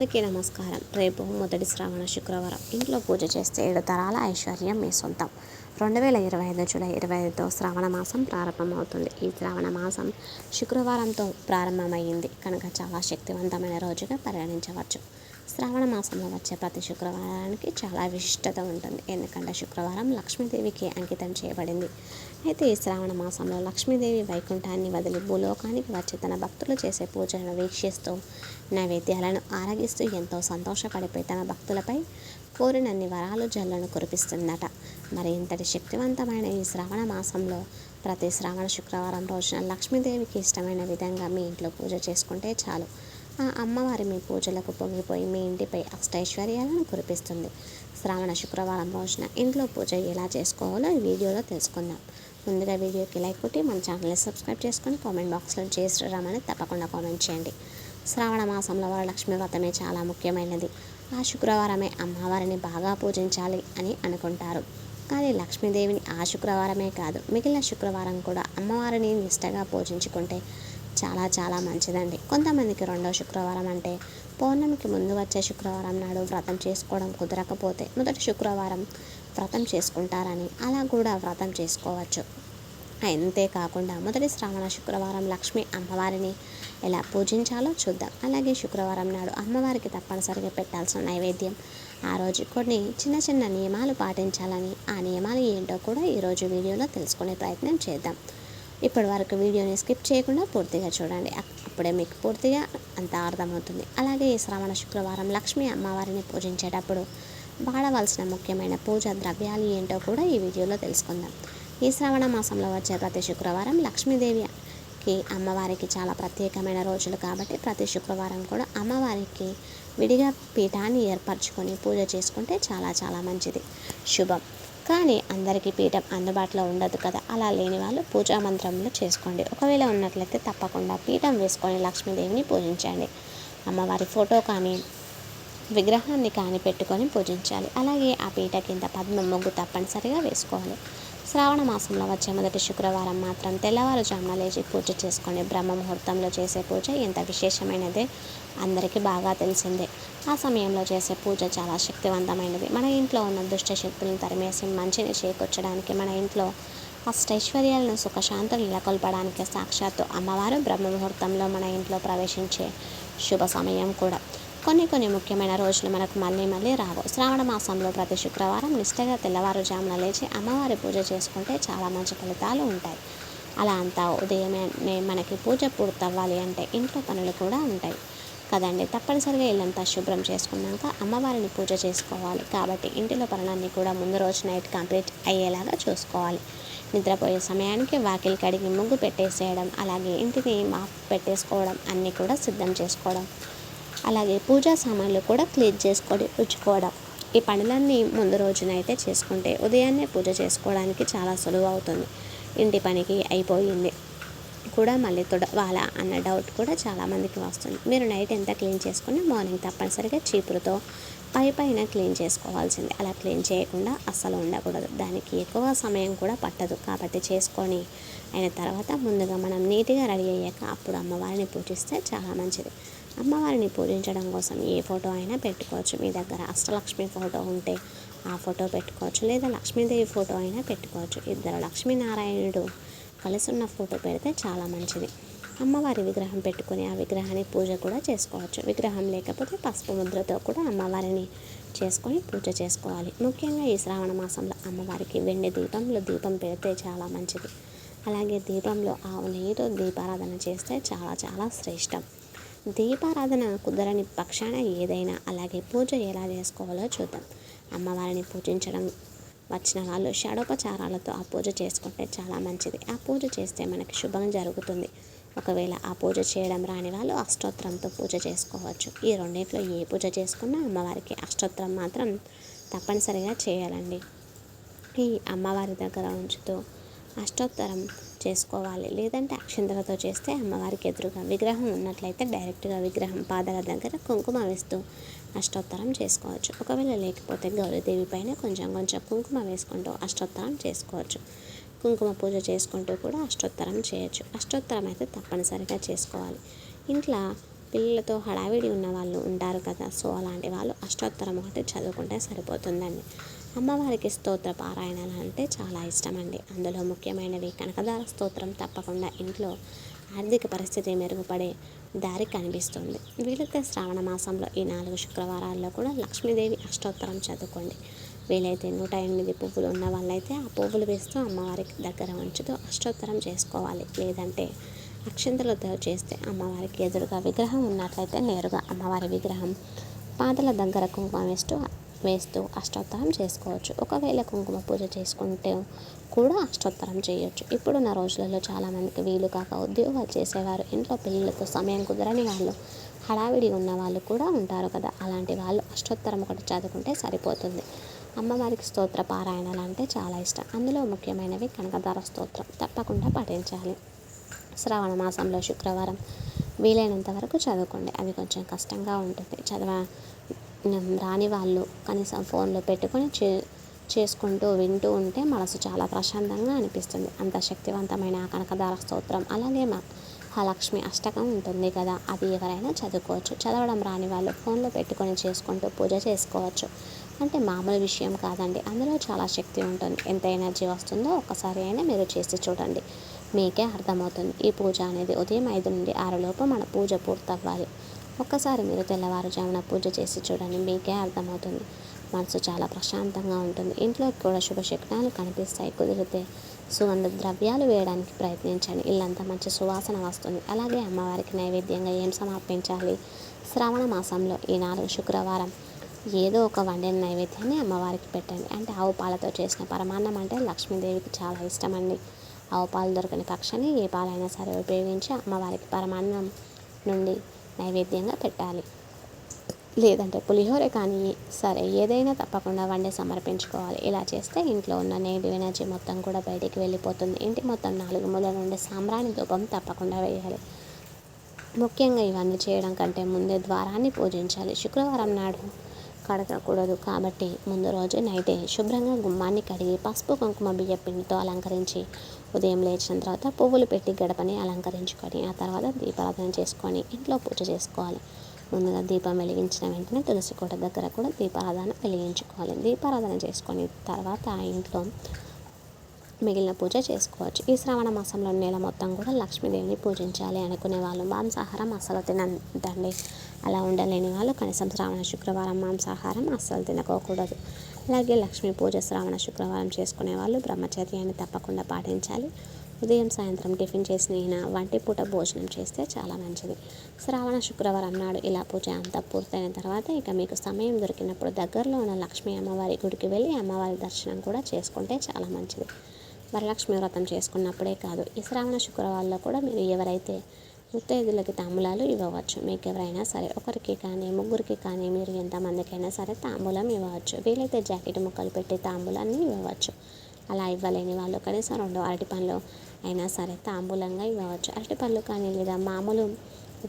అందరికీ నమస్కారం. రేపు మొదటి శ్రావణ శుక్రవారం. ఇంట్లో పూజ చేస్తే ఏడు తరాల ఐశ్వర్యం మీ సొంతం. రెండు వేల ఇరవై ఐదు జూలై ఇరవై ఐదుతో శ్రావణ మాసం ప్రారంభమవుతుంది. ఈ శ్రావణ మాసం శుక్రవారంతో ప్రారంభమైంది కనుక చాలా శక్తివంతమైన రోజుగా పరిగణించవచ్చు. శ్రావణ మాసంలో వచ్చే ప్రతి శుక్రవారానికి చాలా విశిష్టత ఉంటుంది. ఎందుకంటే శుక్రవారం లక్ష్మీదేవికి అంకితం చేయబడింది. అయితే ఈ శ్రావణ మాసంలో లక్ష్మీదేవి వైకుంఠాన్ని వదిలి భూలోకానికి వచ్చి తన భక్తులు చేసే పూజలను వీక్షిస్తూ నైవేద్యాలను ఆరగిస్తూ ఎంతో సంతోషపడిపోయి తన భక్తులపై కోరినన్ని వరాలు జల్లను కురిపిస్తుందట. మరి ఇంతటి శక్తివంతమైన ఈ శ్రావణ మాసంలో ప్రతి శ్రావణ శుక్రవారం రోజున లక్ష్మీదేవికి ఇష్టమైన విధంగా మీ ఇంట్లో పూజ చేసుకుంటే చాలు. ఆ అమ్మవారి మీ పూజలకు పొంగిపోయి మీ ఇంటిపై అష్టైశ్వర్యాలను కురిపిస్తుంది. శ్రావణ శుక్రవారం రోజున ఇంట్లో పూజ ఎలా చేసుకోవాలో ఈ వీడియోలో తెలుసుకుందాం. ముందుగా వీడియోకి లైక్ కొట్టి మన ఛానల్ని సబ్స్క్రైబ్ చేసుకొని కామెంట్ బాక్స్లో చేసిరామని తప్పకుండా కామెంట్ చేయండి. శ్రావణ మాసంలో వరలక్ష్మి వ్రతమే చాలా ముఖ్యమైనది. ఆ శుక్రవారమే అమ్మవారిని బాగా పూజించాలి అని అనుకుంటారు. కానీ లక్ష్మీదేవిని ఆ శుక్రవారమే కాదు మిగిలిన శుక్రవారం కూడా అమ్మవారిని నిష్టగా పూజించుకుంటే చాలా చాలా మంచిదండి. కొంతమందికి రెండో శుక్రవారం అంటే పౌర్ణమికి ముందు వచ్చే శుక్రవారం నాడు వ్రతం చేసుకోవడం కుదరకపోతే మొదటి శుక్రవారం వ్రతం చేసుకుంటారని అలా కూడా వ్రతం చేసుకోవచ్చు. అంతేకాకుండా మొదటి శ్రావణ శుక్రవారం లక్ష్మి అమ్మవారిని ఎలా పూజించాలో చూద్దాం. అలాగే శుక్రవారం నాడు అమ్మవారికి తప్పనిసరిగా పెట్టాల్సిన నైవేద్యం. ఆ రోజు కొన్ని చిన్న చిన్న నియమాలు పాటించాలని ఆ నియమాలు ఏంటో కూడా ఈరోజు వీడియోలో తెలుసుకునే ప్రయత్నం చేద్దాం. ఇప్పటి వరకు వీడియోని స్కిప్ చేయకుండా పూర్తిగా చూడండి. అప్పుడే మీకు పూర్తిగా అంత అర్థమవుతుంది. అలాగే ఈ శ్రావణ శుక్రవారం లక్ష్మీ అమ్మవారిని పూజించేటప్పుడు వాడవలసిన ముఖ్యమైన పూజ ద్రవ్యాలు ఏంటో కూడా ఈ వీడియోలో తెలుసుకుందాం. ఈ శ్రావణ మాసంలో వచ్చే ప్రతి శుక్రవారం లక్ష్మీదేవికి అమ్మవారికి చాలా ప్రత్యేకమైన రోజులు కాబట్టి ప్రతి శుక్రవారం కూడా అమ్మవారికి విడిగా పీఠాన్ని ఏర్పరచుకొని పూజ చేసుకుంటే చాలా చాలా మంచిది. శుభం. కానీ అందరికీ పీఠం అందుబాటులో ఉండదు కదా. అలా లేని వాళ్ళు పూజా మంత్రంలో చేసుకోండి. ఒకవేళ ఉన్నట్లయితే తప్పకుండా పీఠం వేసుకొని లక్ష్మీదేవిని పూజించండి. అమ్మవారి ఫోటో కానీ విగ్రహాన్ని కానీ పెట్టుకొని పూజించాలి. అలాగే ఆ పీట కింద పద్మ ముగ్గు తప్పనిసరిగా వేసుకోవాలి. శ్రావణ మాసంలో వచ్చే మొదటి శుక్రవారం మాత్రం తెల్లవారుజామున లేచి పూజ చేసుకొని బ్రహ్మ ముహూర్తంలో చేసే పూజ ఎంత విశేషమైనదే అందరికీ బాగా తెలిసిందే. ఆ సమయంలో చేసే పూజ చాలా శక్తివంతమైనది. మన ఇంట్లో ఉన్న దుష్ట శక్తులను తరిమేసి మంచిని చేకూర్చడానికి మన ఇంట్లో అష్టైశ్వర్యాలను సుఖశాంతులు నెలకొల్పడానికి సాక్షాత్తు అమ్మవారు బ్రహ్మ ముహూర్తంలో మన ఇంట్లో ప్రవేశించే శుభ సమయం కూడా. కొన్ని కొన్ని ముఖ్యమైన రోజులు మనకు మళ్ళీ మళ్ళీ రావు. శ్రావణ మాసంలో ప్రతి శుక్రవారం నిష్టగా తెల్లవారుజామున లేచి అమ్మవారి పూజ చేసుకుంటే చాలా మంచి ఫలితాలు ఉంటాయి. అలా అంతా ఉదయమే మనకి పూజ పూర్తవ్వాలి అంటే ఇంట్లో పనులు కూడా ఉంటాయి. కదండి? తప్పనిసరిగా ఇల్లంతా శుభ్రం చేసుకున్నాక అమ్మవారిని పూజ చేసుకోవాలి. కాబట్టి ఇంటిలో పనులన్నీ కూడా ముందు రోజు నైట్ కంప్లీట్ అయ్యేలాగా చూసుకోవాలి. నిద్రపోయే సమయానికి వాకిలి కడిగి ముగ్గు పెట్టేసేయడం అలాగే ఇంటిని మాఫ్ పెట్టేసుకోవడం అన్నీ కూడా సిద్ధం చేసుకోవడం. అలాగే పూజా సామాన్లు కూడా క్లీన్ చేసుకొని ఉంచుకోవడం. ఈ పనులన్నీ ముందు రోజునైతే చేసుకుంటే ఉదయాన్నే పూజ చేసుకోవడానికి చాలా సులువు అవుతుంది. ఇంటి పనికి అయిపోయింది. కూడా మళ్ళీ తుడవాలా అన్న డౌట్ కూడా చాలామందికి వస్తుంది. మీరు నైట్ ఎంత క్లీన్ చేసుకుని మార్నింగ్ తప్పనిసరిగా చీపురుతో పై పైన క్లీన్ చేసుకోవాల్సింది. అలా క్లీన్ చేయకుండా అస్సలు ఉండకూడదు. దానికి ఎక్కువ సమయం కూడా పట్టదు. కాబట్టి చేసుకొని అయిన తర్వాత ముందుగా మనం నీట్గా రెడీ అయ్యాక అప్పుడు అమ్మవారిని పూజిస్తే చాలా మంచిది. అమ్మవారిని పూజించడం కోసం ఏ ఫోటో అయినా పెట్టుకోవచ్చు. మీ దగ్గర అష్టలక్ష్మి ఫోటో ఉంటే ఆ ఫోటో పెట్టుకోవచ్చు. లేదా లక్ష్మీదేవి ఫోటో అయినా పెట్టుకోవచ్చు. ఇద్దరు లక్ష్మీనారాయణుడు కలిసి ఉన్న ఫోటో పెడితే చాలా మంచిది. అమ్మవారి విగ్రహం పెట్టుకుని ఆ విగ్రహానికి పూజ కూడా చేసుకోవచ్చు. విగ్రహం లేకపోతే పసుపు ముద్రతో కూడా అమ్మవారిని చేసుకొని పూజ చేసుకోవాలి. ముఖ్యంగా ఈ శ్రావణ మాసంలో అమ్మవారికి వెండి దీపంలో దీపం పెడితే చాలా మంచిది. అలాగే దీపంలో ఆవు నెయ్యితో దీపారాధన చేస్తే చాలా చాలా శ్రేష్టం. దీపారాధన కుదరని పక్షాన ఏదైనా అలాగే పూజ ఎలా చేసుకోవాలో చూద్దాం. అమ్మవారిని పూజించడం వచ్చిన వాళ్ళు షడోపచారాలతో ఆ పూజ చేసుకుంటే చాలా మంచిది. ఆ పూజ చేస్తే మనకి శుభం జరుగుతుంది. ఒకవేళ ఆ పూజ చేయడం రాని వాళ్ళు అష్టోత్తరంతో పూజ చేసుకోవచ్చు. ఈ రెండింటిలో ఏ పూజ చేసుకున్నా అమ్మవారికి అష్టోత్తరం మాత్రం తప్పనిసరిగా చేయాలండి. ఈ అమ్మవారి దగ్గర ఉంచుతూ అష్టోత్తరం చేసుకోవాలి. లేదంటే అక్షంతలతో చేస్తే అమ్మవారికి ఎదురుగా విగ్రహం ఉన్నట్లయితే డైరెక్ట్గా విగ్రహం పాదాల దగ్గర కుంకుమ వేస్తూ అష్టోత్తరం చేసుకోవచ్చు. ఒకవేళ లేకపోతే గౌరీదేవి పైన కొంచెం కొంచెం కుంకుమ వేసుకుంటూ అష్టోత్తరం చేసుకోవచ్చు. కుంకుమ పూజ చేసుకుంటూ కూడా అష్టోత్తరం చేయొచ్చు. అష్టోత్తరం అయితే తప్పనిసరిగా చేసుకోవాలి. ఇంట్లో పిల్లలతో హడావిడి ఉన్న వాళ్ళు ఉంటారు కదా సో అలాంటి వాళ్ళు అష్టోత్తరం ఒకటి చదువుకుంటే సరిపోతుందండి. అమ్మవారికి స్తోత్ర పారాయణలు అంటే చాలా ఇష్టమండి. అందులో ముఖ్యమైనవి కనకదార స్తోత్రం తప్పకుండా ఇంట్లో ఆర్థిక పరిస్థితి మెరుగుపడే దారి కనిపిస్తుంది. వీలైతే శ్రావణ మాసంలో ఈ నాలుగు శుక్రవారాల్లో కూడా లక్ష్మీదేవి అష్టోత్తరం చదువుకోండి. వీలైతే నూట ఎనిమిది పువ్వులు ఉన్న వాళ్ళైతే ఆ పువ్వులు వేస్తూ అమ్మవారికి దగ్గర ఉంచుతూ అష్టోత్తరం చేసుకోవాలి. లేదంటే అక్షంతలతో చేస్తే అమ్మవారికి ఎదురుగా విగ్రహం ఉన్నట్లయితే నేరుగా అమ్మవారి విగ్రహం పాదల దగ్గర కుంకుమ వేస్తూ వేస్తూ అష్టోత్తరం చేసుకోవచ్చు. ఒకవేళ కుంకుమ పూజ చేసుకుంటే కూడా అష్టోత్తరం చేయొచ్చు. ఇప్పుడున్న రోజులలో చాలామందికి వీలు కాక ఉద్యోగాలు చేసేవారు ఇంట్లో పిల్లలతో సమయం కుదరని వాళ్ళు హడావిడి ఉన్న వాళ్ళు కూడా ఉంటారు కదా. అలాంటి వాళ్ళు అష్టోత్తరం ఒకటి చదువుకుంటే సరిపోతుంది. అమ్మవారికి స్తోత్ర పారాయణలు అంటే చాలా ఇష్టం. అందులో ముఖ్యమైనవి కనకదార స్తోత్రం. తప్పకుండా పఠించాలి. శ్రావణ మాసంలో శుక్రవారం వీలైనంత వరకు చదువుకోండి. అది కొంచెం కష్టంగా ఉంటుంది. చదవ రాని వాళ్ళు కనీసం ఫోన్లో పెట్టుకొని చే చేసుకుంటూ వింటూ ఉంటే మనసు చాలా ప్రశాంతంగా అనిపిస్తుంది. అంత శక్తివంతమైన కనకదార స్తోత్రం అలాగే మా మహాలక్ష్మి అష్టకం ఉంటుంది కదా అది ఎవరైనా చదువుకోవచ్చు. చదవడం రాని వాళ్ళు ఫోన్లో పెట్టుకొని చేసుకుంటూ పూజ చేసుకోవచ్చు. అంటే మామూలు విషయం కాదండి. అందులో చాలా శక్తి ఉంటుంది. ఎంత ఎనర్జీ వస్తుందో ఒక్కసారి అయినా మీరు చేసి చూడండి. మీకే అర్థమవుతుంది. ఈ పూజ అనేది ఉదయం ఐదు నుండి ఆరులోపు మన పూజ పూర్తవ్వాలి. ఒక్కసారి మీరు తెల్లవారుజామున పూజ చేసి చూడండి మీకే అర్థమవుతుంది. మనసు చాలా ప్రశాంతంగా ఉంటుంది. ఇంట్లో కూడా శుభశక్నాలు కనిపిస్తాయి. కుదిరితే సుగంధ ద్రవ్యాలు వేయడానికి ప్రయత్నించండి. ఇల్లంతా మంచి సువాసన వస్తుంది. అలాగే అమ్మవారికి నైవేద్యంగా ఏం సమర్పించాలి? శ్రావణ మాసంలో ఈ నాలుగు శుక్రవారం ఏదో ఒక వండిన నైవేద్యాన్ని అమ్మవారికి పెట్టండి. అంటే ఆవు పాలతో చేసిన పరమాన్నం అంటే లక్ష్మీదేవికి చాలా ఇష్టమండి. ఆవు పాలు దొరకని పక్షాన్ని ఏ పాలైనా సరే ఉపయోగించి అమ్మవారికి పరమాన్నం నుండి నైవేద్యంగా పెట్టాలి. లేదంటే పులిహోర కానీ సరే ఏదైనా తప్పకుండా వండి సమర్పించుకోవాలి. ఇలా చేస్తే ఇంట్లో ఉన్న నెగిటివ్ ఎనర్జీ మొత్తం కూడా బయటికి వెళ్ళిపోతుంది. ఇంటి మొత్తం నాలుగు మూల నుండి సాంబ్రాణి ధూపం తప్పకుండా వేయాలి. ముఖ్యంగా ఇవన్నీ చేయడం కంటే ముందే ద్వారాన్ని పూజించాలి. శుక్రవారం నాడు కడగకూడదు కాబట్టి ముందు రోజు నైటే శుభ్రంగా గుమ్మాన్ని కడిగి పసుపు కుంకుమ బియ్య పిండితో అలంకరించి ఉదయం లేచిన తర్వాత పువ్వులు పెట్టి గడపని అలంకరించుకొని ఆ తర్వాత దీపారాధన చేసుకొని ఇంట్లో పూజ చేసుకోవాలి. ముందుగా దీపం వెలిగించిన వెంటనే తులసి కోట దగ్గర కూడా దీపారాధన వెలిగించుకోవాలి. దీపారాధన చేసుకొని తర్వాత ఆ ఇంట్లో మిగిలిన పూజ చేసుకోవచ్చు. ఈ శ్రావణ మాసంలో నెల మొత్తం కూడా లక్ష్మీదేవిని పూజించాలి అనుకునే వాళ్ళు మాంసాహారం అస్సలు తినదండి అలా ఉండలేని వాళ్ళు కనీసం శ్రావణ శుక్రవారం మాంసాహారం అస్సలు తినకోకూడదు. అలాగే లక్ష్మీ పూజ శ్రావణ శుక్రవారం చేసుకునే వాళ్ళు బ్రహ్మచర్యాన్ని తప్పకుండా పాటించాలి. ఉదయం సాయంత్రం టిఫిన్ చేసిన వంటి పూట భోజనం చేస్తే చాలా మంచిది. శ్రావణ శుక్రవారం నాడు ఇలా పూజ అంతా పూర్తయిన తర్వాత ఇక మీకు సమయం దొరికినప్పుడు దగ్గరలో ఉన్న లక్ష్మీ అమ్మవారి గుడికి వెళ్ళి అమ్మవారి దర్శనం కూడా చేసుకుంటే చాలా మంచిది. వరలక్ష్మి వ్రతం చేసుకున్నప్పుడే కాదు ఈ శ్రావణ శుక్రవారంలో కూడా మీరు ఎవరైతే ముత్తైదులకి తాంబూలాలు ఇవ్వవచ్చు మీకు ఎవరైనా సరే ఒకరికి కానీ ముగ్గురికి కానీ మీరు ఎంతమందికైనా సరే తాంబూలం ఇవ్వవచ్చు. వీలైతే జాకెట్ ముక్కలు పెట్టి తాంబూలాన్ని ఇవ్వవచ్చు. అలా ఇవ్వలేని వాళ్ళు కనీసం రెండు అరటి పండ్లు అయినా సరే తాంబూలంగా ఇవ్వవచ్చు. అరటి పళ్ళు కానీ లేదా మామూలు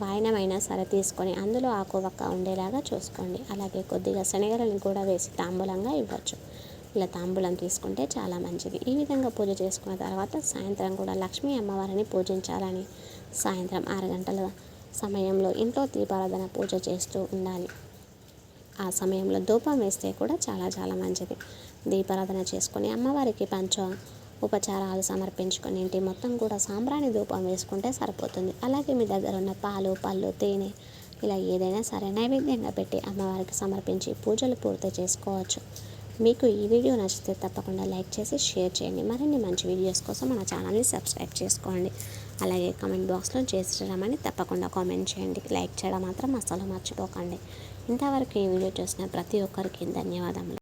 వాయనమైనా సరే తీసుకొని అందులో ఆకు ఒక్క ఉండేలాగా చూసుకోండి. అలాగే కొద్దిగా శనగలను కూడా వేసి తాంబూలంగా ఇవ్వచ్చు. ఇలా తాంబూలం తీసుకుంటే చాలా మంచిది. ఈ విధంగా పూజ చేసుకున్న తర్వాత సాయంత్రం కూడా లక్ష్మీ అమ్మవారిని పూజించాలని సాయంత్రం ఆరు గంటల సమయంలో ఇంట్లో దీపారాధన పూజ చేస్తూ ఉండాలి. ఆ సమయంలో ధూపం వేస్తే కూడా చాలా చాలా మంచిది. దీపారాధన చేసుకొని అమ్మవారికి పంచ ఉపచారాలు సమర్పించుకొని ఇంటి మొత్తం కూడా సాంబ్రాణి ధూపం వేసుకుంటే సరిపోతుంది. అలాగే మీ దగ్గర ఉన్న పాలు పళ్ళు తేనె ఇలా ఏదైనా సరే నైవేద్యంగా పెట్టి అమ్మవారికి సమర్పించి పూజలు పూర్తి చేసుకోవచ్చు. మీకు ఈ వీడియో నచ్చితే తప్పకుండా లైక్ చేసి షేర్ చేయండి. మరిన్ని మంచి వీడియోస్ కోసం మన ఛానల్ని సబ్స్క్రైబ్ చేసుకోండి. అలాగే కామెంట్ బాక్స్లో చేసేయమని తప్పకుండా కామెంట్ చేయండి. లైక్ చేయడం మాత్రం అసలు మర్చిపోకండి. ఇంతవరకు ఈ వీడియో చూసిన ప్రతి ఒక్కరికి ధన్యవాదములు.